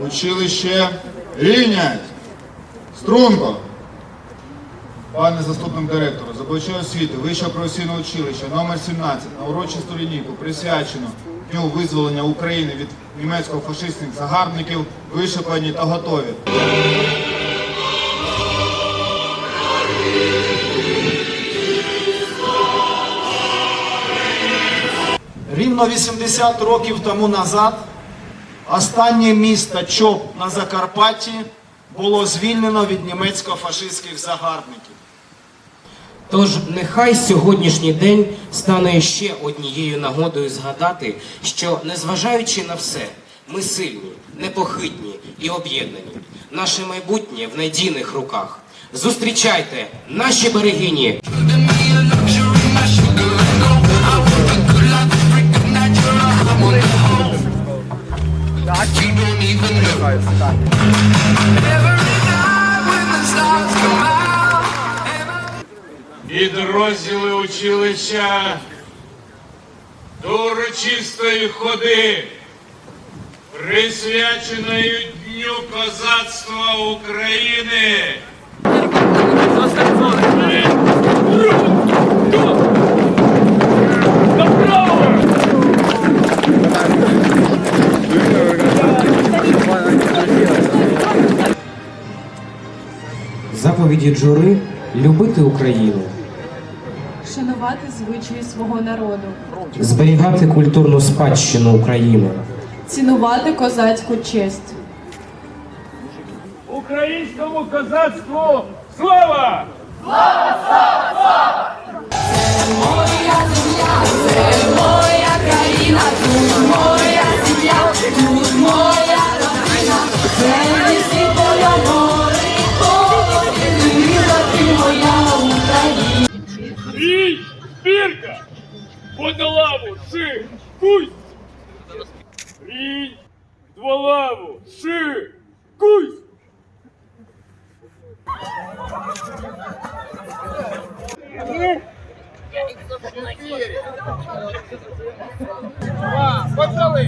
Училище рівнять. Струнко. Пане заступник директора, забувача освіти, Вищого професійного училища номер 17 на урочисту лінійку присвячено Дню визволення України від німецько-фашистських загарбників, вишикані та готові. Рівно 80 років тому назад останнє місто Чоп на Закарпатті було звільнено від німецько-фашистських загарбників. Тож нехай сьогоднішній день стане ще однією нагодою згадати, що незважаючи на все, ми сильні, непохитні і об'єднані. Наше майбутнє в надійних руках. Зустрічайте наші берегині Підрозділи училища до урочистої ходи, присвяченої Дню козацтва України. Заповіді Джури любити Україну, шанувати звичаї свого народу, зберігати культурну спадщину України. цінувати козацьку честь. Українському козацтву слава! Моя земля, моя країна, тут моя сім'я, тут моя країна, тренісів Рій, Водолаву, ши, кусь! Рі, два лаву, ши, кусь! Пацаны!